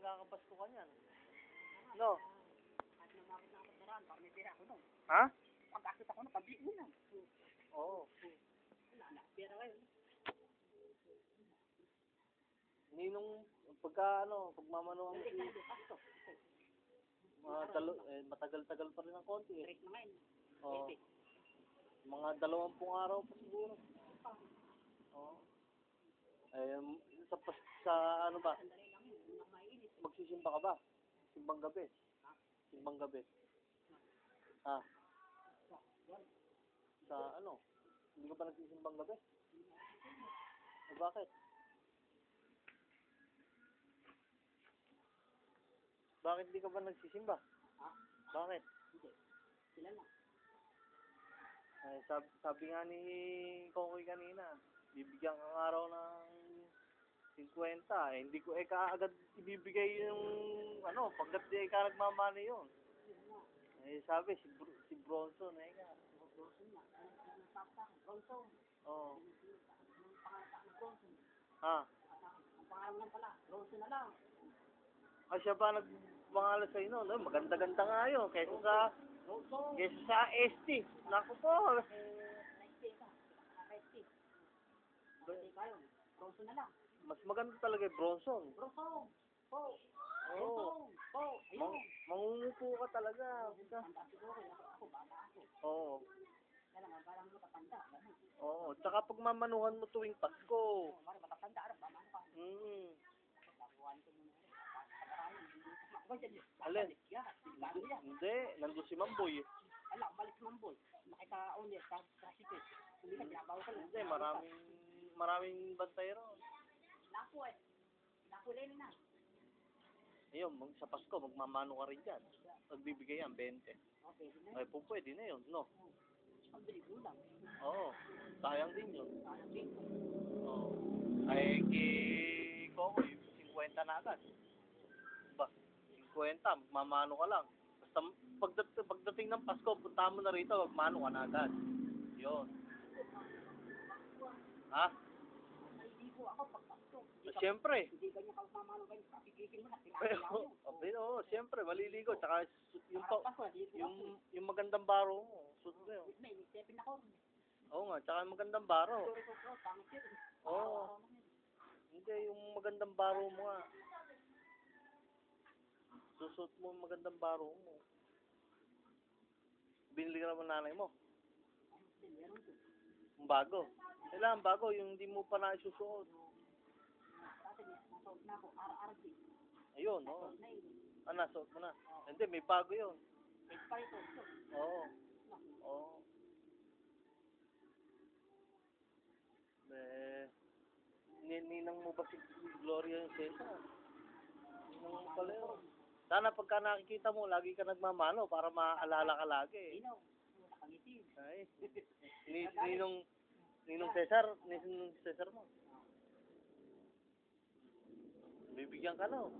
kakapasko ka niyan. No? At lumapit na ako sa raan, para may pera ako doon. Ha? Pag-akit ako na, pabili mo na. Oo. Wala na, pera ngayon. Ninong, pagka ano, pagmamano mo si, mga talo, eh, matagal-tagal pa rin ang konti eh. Break na ngayon. Oo. Mga dalawampung araw pa siguro. Oo. Eh, sa, sa ano ba, Sandali lang yun, hindi na magsisimba ka ba? Simbang gabi. Simbang gabi. Ha? Sa ano? Hindi ka ba nagsisimbang gabi? Eh, bakit? Bakit hindi ka ba nagsisimba? Ha? Bakit? Hindi. Sila lang. Eh, sabi, sabi nga ni Kokoy kanina, bibigyan kang araw ng 50. Eh, hindi ko eh kaagad ibibigay yung ano, pagkat di ka nagmamani yun. Eh, sabi, si, Br si Bronson, eh nga. Bronson akin? Bronson. Oo. Ha? Ang ang pangalan pala, Bronson na lang. Ah, siya ba nagpangalan sa inyo? No? Maganda-ganda nga yun. Kaysa sa, kaysa sa ST. Naku po. Eh, Naiste ka. Naiste. Naiste kayo. Bronson na lang. Mas maganda talaga yung Bronson. Bronson. Po. Oo. Po. Ayun. mangungupo ka talaga. Basta. Tanda siguro. Ako, ako, bata ako. Oo. Kaya lang, parang matatanda. Oo. Tsaka pagmamanuhan mo tuwing Pasko. Oo, matatanda. Ano, bama ka. Mm. Dyan. Alin? Hindi. Nandun si Mamboy. Ala, balik ng boy. Nakita owner sa traffic eh. Hindi ka binabaw ka lang. Hindi. Maraming, maraming bantay ron. Naku rin na. Ayun, mag, sa Pasko, magmamano ka rin dyan. Magbibigay yan, 20. Okay, na. Ay, po pwede na yun, no? Ang bilig mo lang. Oo. Sayang din yun. Sayang din. Oo. Ay, kay Kokoy, 50 na agad. Ba, 50, magmamano ka lang. Basta pagdating, pagdating ng Pasko, punta mo na rito, magmano ka na agad. Yun. Ha? Ako pag Pasko. Hindi ka, Siyempre. hindi ganyan ka mamalo ganyan. Kapigigil mo na. Pero, Pinakalaw mo. oh, oo, siyempre, maliligo. Tsaka yung, pa, yung, ako. yung magandang baro mo. Suot mo yun. May nagtepin ako. Oo nga, tsaka yung magandang baro. Oo. Hindi, yung magandang baro mo nga. Susot mo yung magandang baro mo. Binili ka naman nanay mo. Yung bago. Kailangan bago, yung hindi mo pa na isusuot. Dati, nasuot na ako. Din. Ayun, oo. Yun. Ah, nasuot mo na. Hindi, may bago yun. Expire ito. ito. Oo. Oo. Eh, nin- ninang mo ba si Gloria yung Cesar? Ninang mo pala yun. Sana pagka nakikita mo, lagi ka nagmamano para maaalala ka lagi. Sino? Nakangiti. Ay, ni, ninong, ninong Cesar, ninong Cesar mo. Bibigyan ka no.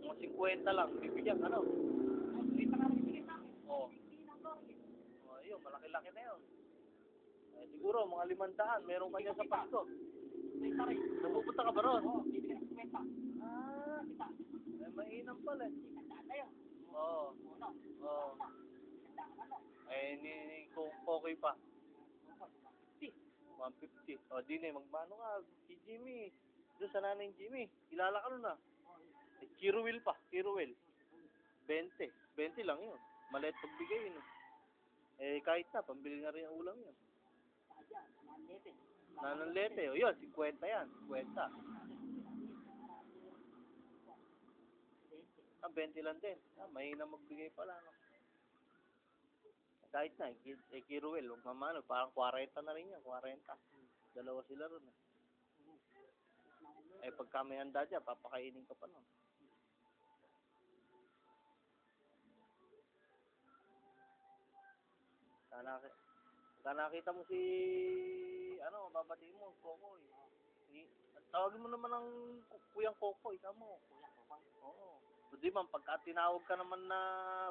Mga 50 lang, bibigyan ka no. Ay, hindi pa nagbigay sa akin. Oo. Na ako. Oh, ayun, malaki-laki na yun. Eh, siguro, mga limandaan, meron ka dyan sa Pasko. May taray. Napupunta ka ba ron? Oo, bibigyan ng kwenta. Ah, Kita. eh, mainam pala. eh. Hindi tandaan na yun. Oo. Oo. Tandaan ano. Eh, ni, ni Kokoy pa. Si. 150. O, di na, magmano ka. Si Jimmy. Doon sa nanay Jimmy. Kilala ka nun ah. Eh, Kiruwil pa. Kiruwil. 20. 20 lang yun. Maliit pagbigay yun. eh. Kahit na, pambili na rin ang ulam yun. Nanlepin. Nananlete. O, yun, 50 yan. 50. Ah, 20 lang din. Ah, mahina magbigay pala, no? Kahit na, eh, ki- eh, Kiruel, huwag mamano, parang 40 na rin yan, 40. Dalawa sila ron, eh. Eh, pagka may handa dyan, papakainin ka pa, no? Sana, sana nakita mo si, ano, babatiin mo, Kokoy. Ni, tawagin mo naman ng ku- kuyang Kokoy, kamo. Oo. O di man, pagka tinawag ka naman na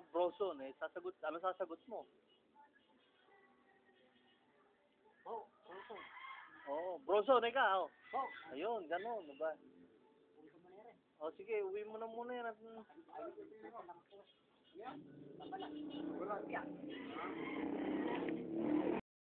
broson, eh, sasagot, ano sasagot mo? Oo. Oo. Oo, broson, ikaw. Oo. Ayun, ganun, diba? Uwi ko muna rin. O sige, uwi mo na muna yan. at-. Wala. Yan.